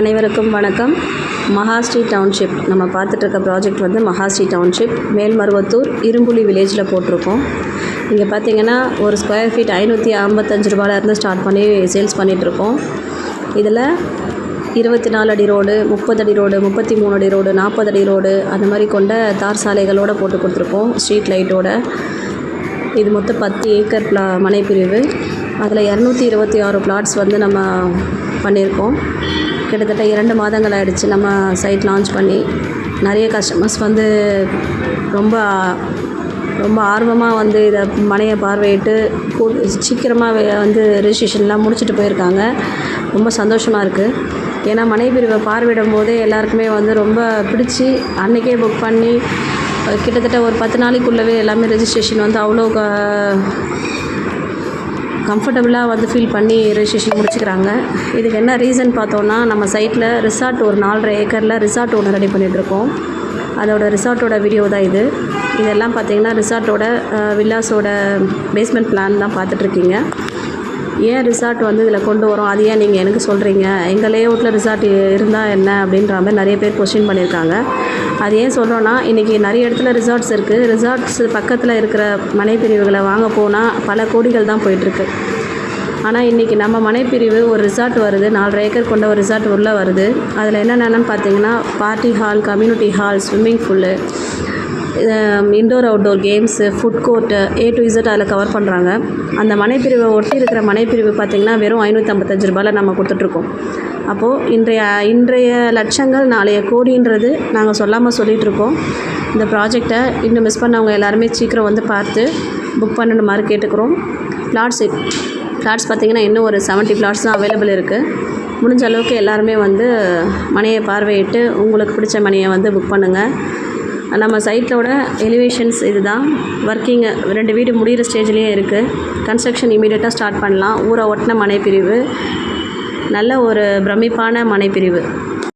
அனைவருக்கும் வணக்கம். மகாஸ்ரீ டவுன்ஷிப். நம்ம பார்த்துட்ருக்க ப்ராஜெக்ட் வந்து மகாஸ்ரீ டவுன்ஷிப். மேல்மருவத்தூர் இரும்புலி வில்லேஜில் போட்டிருக்கோம். இங்கே பார்த்தீங்கன்னா ஒரு ஸ்கொயர் ஃபீட் ஐநூற்றி ஐம்பத்தஞ்சு ரூபாயிலேருந்து ஸ்டார்ட் பண்ணி சேல்ஸ் பண்ணிகிட்ருக்கோம் இதில் இருபத்தி நாலு அடி ரோடு முப்பது அடி ரோடு முப்பத்தி மூணு அடி ரோடு நாற்பது அடி ரோடு அந்த மாதிரி கொண்ட தார் சாலைகளோடு போட்டு கொடுத்துருக்கோம். ஸ்ட்ரீட் லைட்டோட இது மொத்தம் பத்து ஏக்கர் ப்ளா மனைப்பிரிவு. அதில் இரநூத்தி இருபத்தி ஆறு பிளாட்ஸ் வந்து நம்ம பண்ணியிருக்கோம். கிட்டத்தட்ட இரண்டு மாதங்கள் ஆயிடுச்சு நம்ம சைட் லான்ச் பண்ணி. நிறைய கஸ்டமர்ஸ் வந்து ரொம்ப ரொம்ப ஆர்வமாக வந்து இதை மனையை பார்வையிட்டு கூ சீக்கிரமாக வந்து ரெஜிஸ்ட்ரேஷன்லாம் முடிச்சுட்டு போயிருக்காங்க. ரொம்ப சந்தோஷமாக இருக்குது ஏன்னா மனை பிரிவை பார்வையிடும் போதே எல்லாருக்குமே வந்து ரொம்ப பிடிச்சி அன்றைக்கே புக் பண்ணி கிட்டத்தட்ட ஒரு பத்து நாளைக்குள்ளவே எல்லாமே ரெஜிஸ்ட்ரேஷன் வந்து அவ்வளோ க கம்ஃபர்டபுளாக வந்து ஃபீல் பண்ணி ரெஜிஸ்ட்ரேஷன் முடிச்சுக்கிறாங்க. இதுக்கு என்ன ரீசன் பார்த்தோன்னா நம்ம சைட்டில் ரிசார்ட் ஒரு நாலரை ஏக்கரில் ரிசார்ட் ஒன்று ரெடி பண்ணிகிட்ருக்கோம் அதோட ரிசார்ட்டோட வீடியோ தான் இது. இதெல்லாம் பார்த்தீங்கன்னா ரிசார்ட்டோட வில்லாஸோட பேஸ்மெண்ட் பிளான் தான் பார்த்துட்ருக்கீங்க ஏன் ரிசார்ட் வந்து இதில் கொண்டு வரோம்? அது ஏன் நீங்கள் எனக்கு சொல்கிறீங்க எங்கள் லேஅவுட்டில் ரிசார்ட் இருந்தால் என்ன? அப்படின்ற மாதிரி நிறைய பேர் கொஸ்டின் பண்ணியிருக்காங்க. அது ஏன் சொல்கிறோன்னா இன்றைக்கி நிறைய இடத்துல ரிசார்ட்ஸ் இருக்குது ரிசார்ட்ஸ் பக்கத்தில் இருக்கிற மனைப்பிரிவுகளை வாங்க போனால் பல கோடிகள் தான் போயிட்டுருக்கு. ஆனால் இன்றைக்கி நம்ம மனைப்பிரிவு ஒரு ரிசார்ட் வருது. நாலரை ஏக்கர் கொண்ட ஒரு ரிசார்ட் உள்ளே வருது. அதில் என்னென்னு பார்த்தீங்கன்னா party hall community hall swimming pool indoor outdoor games food court A to Z அதில் கவர் பண்ணுறாங்க அந்த மனைப்பிரிவை ஒட்டி இருக்கிற மனைப்பிரிவு பார்த்திங்கன்னா வெறும் ஐநூற்றம்பத்தஞ்சு ரூபாயில் நம்ம கொடுத்துட்ருக்கோம். அப்போது இன்றைய இன்றைய லட்சங்கள் நாளைய கோடின்றது நாங்கள் சொல்லாமல் சொல்லிகிட்ருக்கோம் இந்த ப்ராஜெக்டை இன்னும் மிஸ் பண்ணவங்க எல்லாருமே சீக்கிரம் வந்து பார்த்து புக் பண்ணணும் மாதிரி கேட்டுக்கிறோம். பிளாட்ஸ் பிளாட்ஸ் பார்த்திங்கன்னா இன்னும் ஒரு செவன்ட்டி பிளாட்ஸ் தான் அவைலபிள் இருக்குது முடிஞ்ச அளவுக்கு எல்லாருமே வந்து மனையை பார்வையிட்டு உங்களுக்கு பிடிச்ச மனையை வந்து புக் பண்ணுங்கள் நம்ம சைட்டோட எலிவேஷன்ஸ் இதுதான். ஒர்க்கிங் ரெண்டு வீடு முடிகிற ஸ்டேஜ்லேயே இருக்குது கன்ஸ்ட்ரக்ஷன் இமீடியட்டாக ஸ்டார்ட் பண்ணலாம். ஊரை ஒட்டின மனைப்பிரிவு. நல்ல ஒரு பிரமிப்பான மனைப்பிரிவு.